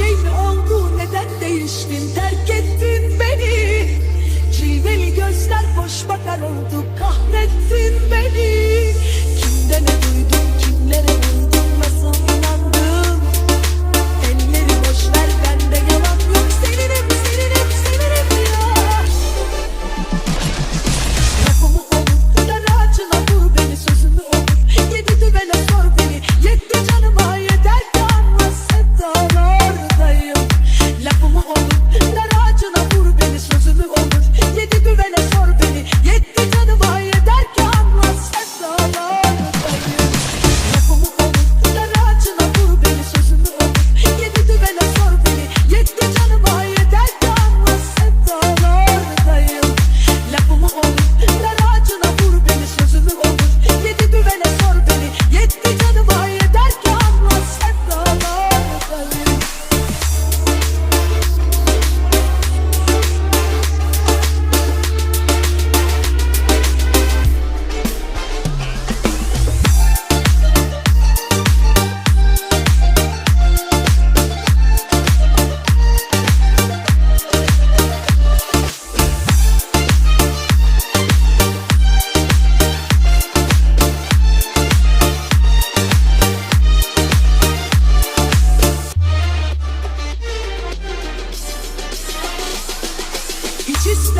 şey mi oldu? Neden değiştin? Terk ettin beni. Cilveli gözler boş bakar oldu just?